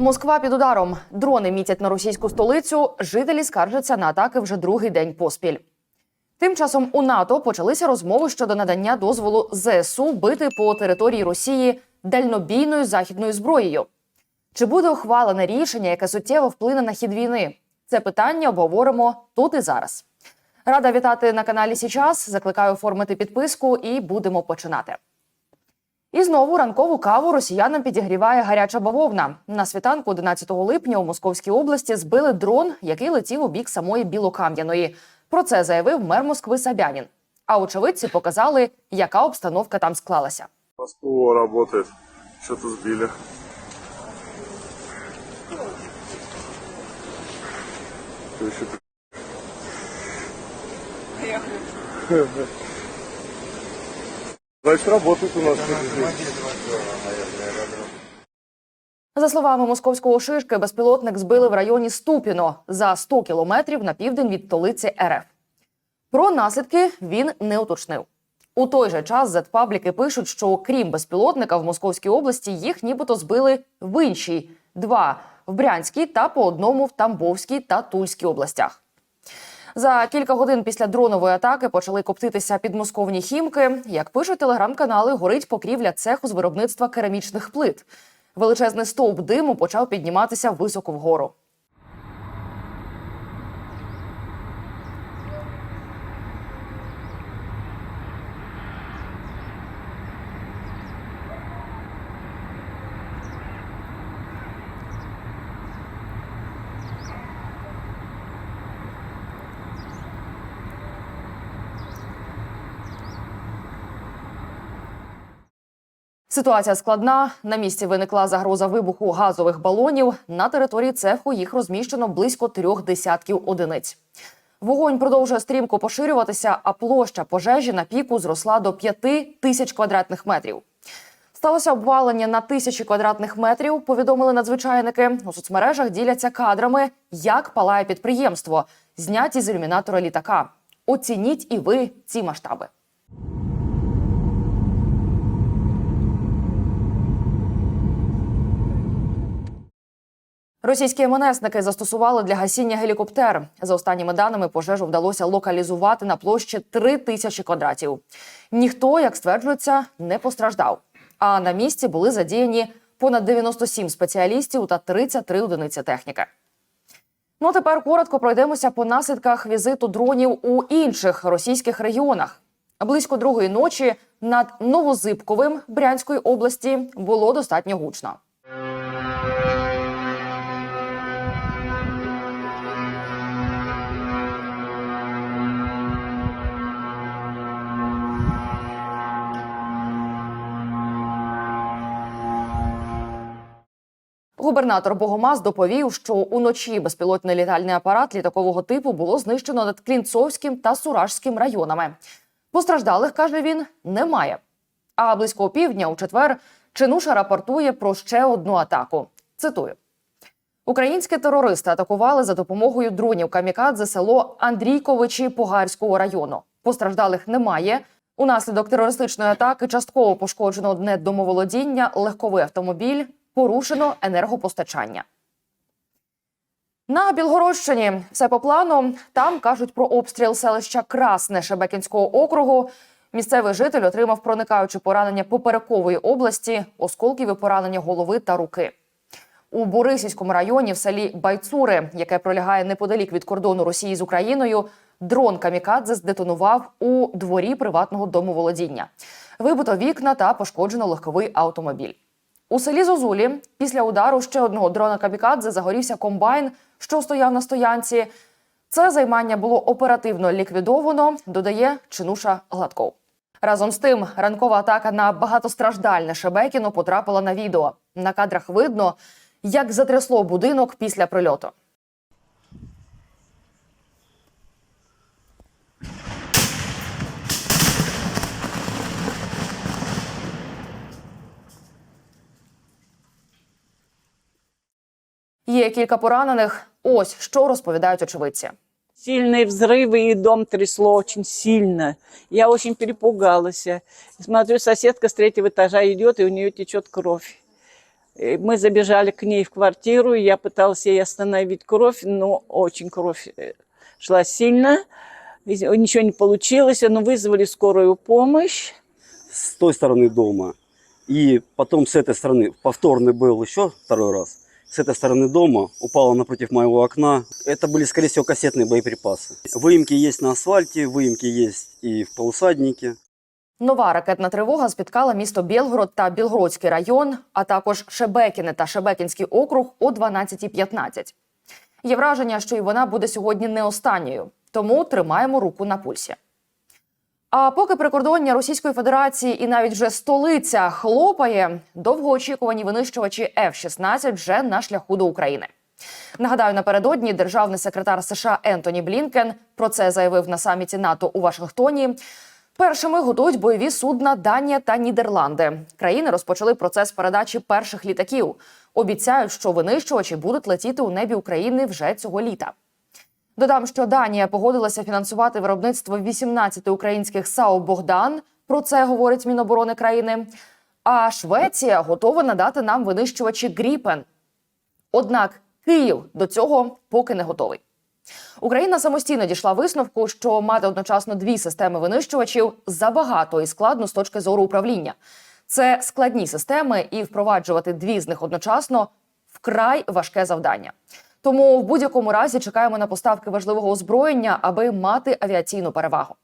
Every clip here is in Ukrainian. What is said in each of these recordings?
Москва під ударом. Дрони мітять на російську столицю. Жителі скаржаться на атаки вже другий день поспіль. Тим часом у НАТО почалися розмови щодо надання дозволу ЗСУ бити по території Росії дальнобійною західною зброєю. Чи буде ухвалене рішення, яке суттєво вплине на хід війни? Це питання обговоримо тут і зараз. Рада вітати на каналі Січас. Закликаю оформити підписку і будемо починати. І знову ранкову каву росіянам підігріває гаряча бавовна. На світанку 11 липня у Московській області збили дрон, який летів у бік самої Білокам'яної. Про це заявив мер Москви Собянін. А очевидці показали, яка обстановка там склалася. Москва работает. Что-то сбили. Что еще? Значит, работает у нас. За словами московського шишки, безпілотник збили в районі Ступіно за 100 кілометрів на південь від столиці РФ. Про наслідки він не уточнив. У той же час зетпабліки пишуть, що крім безпілотника в Московській області їх нібито збили в іншій два в Брянській та по одному в Тамбовській та Тульській областях. За кілька годин після дронової атаки почали коптитися підмосковні хімки. Як пишуть телеграм-канали, горить покрівля цеху з виробництва керамічних плит. Величезний стовп диму почав підніматися високо вгору. Ситуація складна. На місці виникла загроза вибуху газових балонів. На території цеху їх розміщено близько трьох десятків одиниць. Вогонь продовжує стрімко поширюватися, а площа пожежі на піку зросла до п'яти тисяч квадратних метрів. Сталося обвалення на тисячі квадратних метрів. Повідомили надзвичайники. У соцмережах діляться кадрами, як палає підприємство, зняті з ілюмінатора літака. Оцініть і ви ці масштаби. Російські МНСники застосували для гасіння гелікоптер. За останніми даними, пожежу вдалося локалізувати на площі 3 тисячі квадратів. Ніхто, як стверджується, не постраждав. А на місці були задіяні понад 97 спеціалістів та 33 одиниці техніки. Ну тепер коротко пройдемося по наслідках візиту дронів у інших російських регіонах. Близько другої ночі над Новозибковим Брянської області було достатньо гучно. Губернатор Богомаз доповів, що уночі безпілотний літальний апарат літакового типу було знищено над Клінцовським та Суражським районами. Постраждалих каже він немає. А близько опівдня у четвер Чинуша рапортує про ще одну атаку. Цитую. Українські терористи атакували за допомогою дронів камікадзе село Андрійковичі Погарського району. Постраждалих немає. Унаслідок терористичної атаки частково пошкоджено одне домоволодіння, легковий автомобіль, порушено енергопостачання. На Білгородщині все по плану. Там кажуть про обстріл селища Красне Шебекінського округу. Місцевий житель отримав проникаюче поранення поперекової області, осколків і поранення голови та руки. У Борисівському районі в селі Байцури, яке пролягає неподалік від кордону Росії з Україною, дрон камікадзе здетонував у дворі приватного домоволодіння. Вибито вікна та пошкоджено легковий автомобіль. У селі Зозулі після удару ще одного дрона Кабікадзе загорівся комбайн, що стояв на стоянці. Це займання було оперативно ліквідовано, додає Чинуша Гладков. Разом з тим, ранкова атака на багатостраждальне Шебекіно потрапила на відео. На кадрах видно, як затрясло будинок після прильоту. Є кілька поранених. Ось що розповідають очевидці. Сильные взрывы, и дом трясло очень сильно. Я очень перепугалась. Смотрю, соседка с третьего этажа идет, и у нее течет кровь. И Мы забежали к ней в квартиру, я пыталась ей остановить кровь, но очень кровь э, шла сильно, И ничего не получилось, но вызвали скорую помощь. с той стороны дома. И потом с этой стороны, повторный был еще второй раз. С этой стороны дома упала напротив моего окна. Это были, скорее всего, кассетные боеприпасы. Выемки есть на асфальте, выемки есть и в полусаднике. Нова ракетна тривога спіткала місто Білгород та Білгородський район, а також Шебекіне та Шебекінський округ о 12.15. Є враження, що і вона буде сьогодні не останньою, тому тримаємо руку на пульсі. А поки прикордоння Російської Федерації і навіть вже столиця хлопає, довгоочікувані винищувачі F-16 вже на шляху до України. Нагадаю, напередодні державний секретар США Ентоні Блінкен про це заявив на саміті НАТО у Вашингтоні. Першими готують бойові судна Данія та Нідерланди. Країни розпочали процес передачі перших літаків. Обіцяють, що винищувачі будуть летіти у небі України вже цього літа. Додам, що Данія погодилася фінансувати виробництво 18 українських САУ Богдан. Про це говорить Міноборони країни. А Швеція готова надати нам винищувачі Гріпен. Однак Київ до цього поки не готовий. Україна самостійно дійшла висновку, що мати одночасно дві системи винищувачів забагато і складно з точки зору управління. Це складні системи, і впроваджувати дві з них одночасно вкрай важке завдання. Тому в будь-якому разі чекаємо на поставки важливого озброєння, аби мати авіаційну перевагу.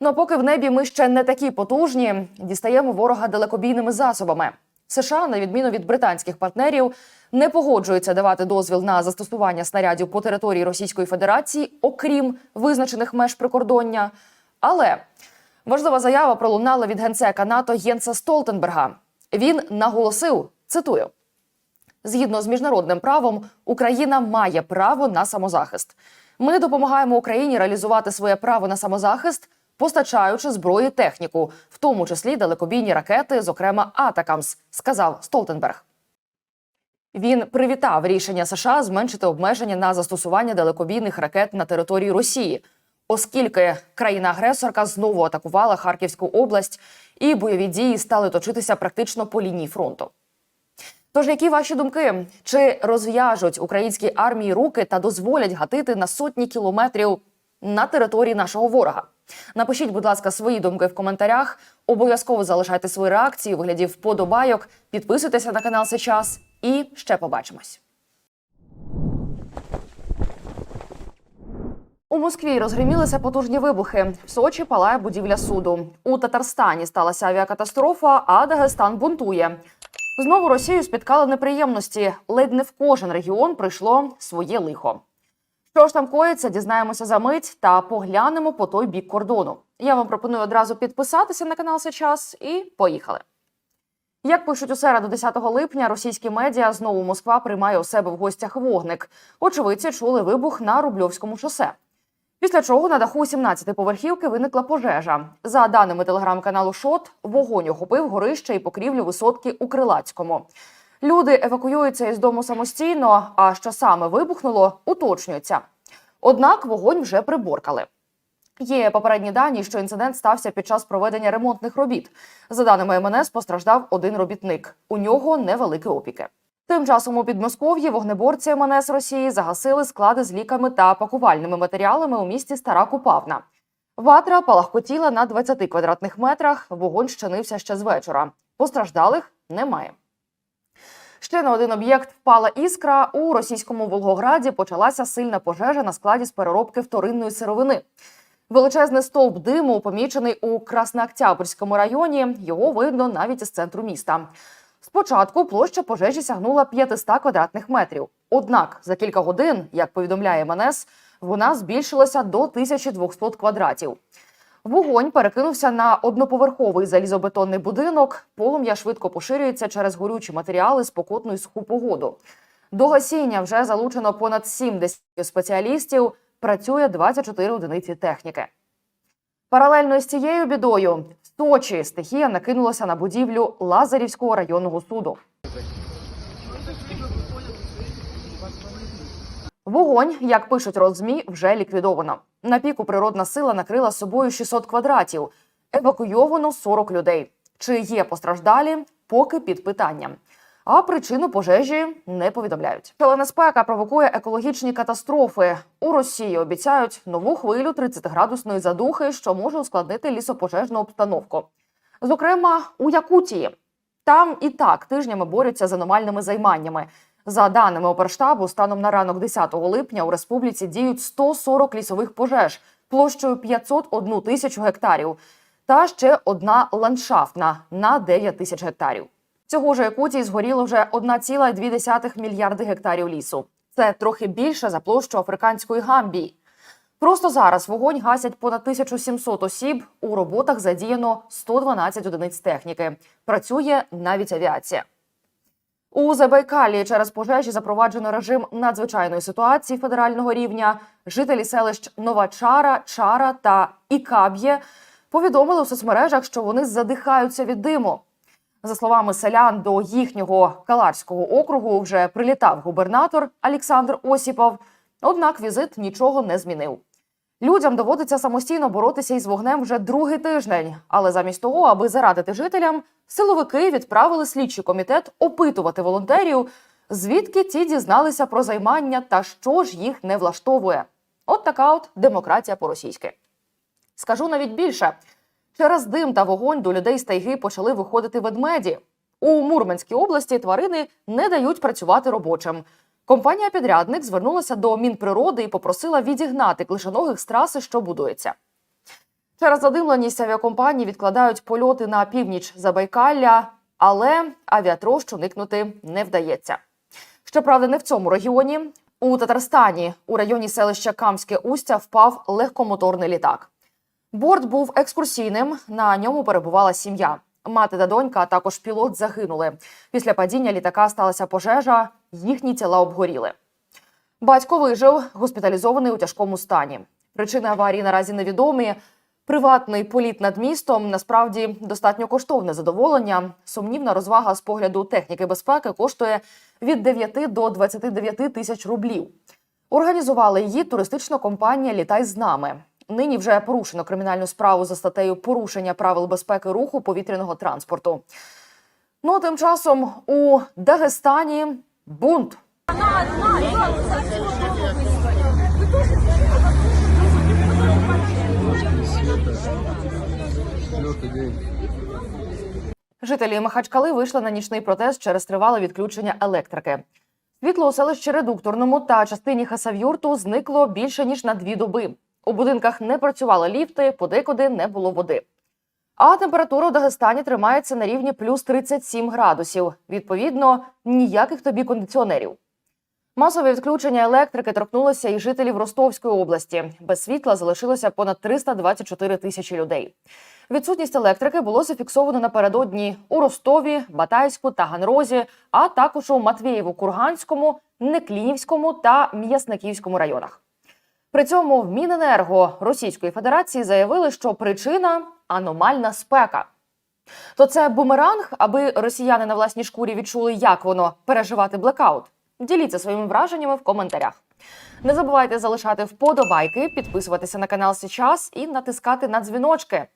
Ну а поки в небі ми ще не такі потужні, дістаємо ворога далекобійними засобами. США, на відміну від британських партнерів, не погоджуються давати дозвіл на застосування снарядів по території Російської Федерації, окрім визначених меж прикордоння. Але важлива заява пролунала від генсека НАТО Єнса Столтенберга. Він наголосив, цитую. Згідно з міжнародним правом, Україна має право на самозахист. Ми допомагаємо Україні реалізувати своє право на самозахист, постачаючи зброю техніку, в тому числі далекобійні ракети, зокрема Атакамс, сказав Столтенберг. Він привітав рішення США зменшити обмеження на застосування далекобійних ракет на території Росії, оскільки країна-агресорка знову атакувала Харківську область, і бойові дії стали точитися практично по лінії фронту. Тож, які ваші думки? Чи розв'яжуть українській армії руки та дозволять гатити на сотні кілометрів на території нашого ворога? Напишіть, будь ласка, свої думки в коментарях. Обов'язково залишайте свої реакції у вигляді вподобайок. Підписуйтеся на канал сейчас і ще побачимось. У Москві розгримілися потужні вибухи. В Сочі палає будівля суду. У Татарстані сталася авіакатастрофа, а Дагестан бунтує. Знову Росію спіткали неприємності. Ледь не в кожен регіон прийшло своє лихо. Що ж там коїться, дізнаємося за мить та поглянемо по той бік кордону. Я вам пропоную одразу підписатися на канал сейчас і поїхали. Як пишуть у середу 10 липня, російські медіа знову Москва приймає у себе в гостях вогник. Очевидці чули вибух на Рубльовському шосе. Після чого на даху 17-поверхівки виникла пожежа. За даними телеграм-каналу Шот, вогонь охопив горище і покрівлю висотки у Крилацькому. Люди евакуюються із дому самостійно, а що саме вибухнуло, уточнюється. Однак вогонь вже приборкали. Є попередні дані, що інцидент стався під час проведення ремонтних робіт. За даними МНС, постраждав один робітник. У нього невеликі опіки. Тим часом у Підмосков'ї вогнеборці МНС Росії загасили склади з ліками та пакувальними матеріалами у місті Стара Купавна. Ватра палахкотіла на 20 квадратних метрах. Вогонь щинився ще з вечора. Постраждалих немає. Ще на один об'єкт впала іскра. У російському Волгограді почалася сильна пожежа на складі з переробки вторинної сировини. Величезний стовп диму помічений у Краснооктябрському районі. Його видно навіть із центру міста. Спочатку площа пожежі сягнула 500 квадратних метрів. Однак за кілька годин, як повідомляє МНС, вона збільшилася до 1200 квадратів. Вогонь перекинувся на одноповерховий залізобетонний будинок. Полум'я швидко поширюється через горючі матеріали спокотну і суху погоду. До гасіння вже залучено понад 70 спеціалістів. Працює 24 одиниці техніки. Паралельно з цією бідою Сочі стихія накинулася на будівлю Лазарівського районного суду. Вогонь, як пишуть розмі, вже ліквідовано. На піку природна сила накрила собою 600 квадратів. Евакуйовано 40 людей. Чи є постраждалі, поки під питанням. А причину пожежі не повідомляють. Шалена спека провокує екологічні катастрофи. У Росії обіцяють нову хвилю 30-градусної задухи, що може ускладнити лісопожежну обстановку. Зокрема, у Якутії. Там і так тижнями борються з аномальними займаннями. За даними Оперштабу, станом на ранок 10 липня у республіці діють 140 лісових пожеж площею 501 тисячу гектарів та ще одна ландшафтна на 9 тисяч гектарів. Цього ж Якутії згоріло вже 1,2 мільярди гектарів лісу. Це трохи більше за площу африканської Гамбії. Просто зараз вогонь гасять понад 1700 осіб. У роботах задіяно 112 одиниць техніки. Працює навіть авіація. У Забайкалі через пожежі запроваджено режим надзвичайної ситуації федерального рівня. Жителі селищ Нова Чара, Чара та Ікаб'є повідомили у соцмережах, що вони задихаються від диму. За словами селян, до їхнього Каларського округу вже прилітав губернатор Олександр Осіпов. Однак візит нічого не змінив. Людям доводиться самостійно боротися із вогнем вже другий тиждень. Але замість того, аби зарадити жителям, силовики відправили слідчий комітет опитувати волонтерів, звідки ті дізналися про займання та що ж їх не влаштовує. От така от демократія по-російськи. Скажу навіть більше: через дим та вогонь до людей з тайги почали виходити ведмеді. У Мурманській області тварини не дають працювати робочим. Компанія-підрядник звернулася до Мінприроди і попросила відігнати клишоногих з траси, що будується. Через задимленість авіакомпанії відкладають польоти на північ Забайкалля, але авіатрощу уникнути не вдається. Щоправда, не в цьому регіоні. У Татарстані, у районі селища Камське Устя, впав легкомоторний літак. Борт був екскурсійним. На ньому перебувала сім'я. Мати та донька, а також пілот загинули. Після падіння літака сталася пожежа, їхні тіла обгоріли. Батько вижив, госпіталізований у тяжкому стані. Причини аварії наразі невідомі. Приватний політ над містом насправді достатньо коштовне задоволення. Сумнівна розвага з погляду техніки безпеки коштує від 9 до 29 тисяч рублів. Організувала її туристична компанія Літай з нами. Нині вже порушено кримінальну справу за статтею порушення правил безпеки руху повітряного транспорту. Ну тим часом у Дагестані бунт. Жителі Махачкали вийшли на нічний протест через тривале відключення електрики. Світло у селищі Редукторному та частині Хасавюрту зникло більше ніж на дві доби. У будинках не працювали ліфти, подекуди не було води. А температура у Дагестані тримається на рівні плюс 37 градусів. Відповідно, ніяких тобі кондиціонерів. Масове відключення електрики торкнулося і жителів Ростовської області. Без світла залишилося понад 324 тисячі людей. Відсутність електрики було зафіксовано напередодні у Ростові, Батайську та Ганрозі, а також у Матвієво-Курганському, Неклінівському та М'ясниківському районах. При цьому в Міненерго Російської Федерації заявили, що причина аномальна спека. То це бумеранг, аби росіяни на власній шкурі відчули, як воно переживати блекаут. Діліться своїми враженнями в коментарях. Не забувайте залишати вподобайки, підписуватися на канал Сейчас і натискати на дзвіночки.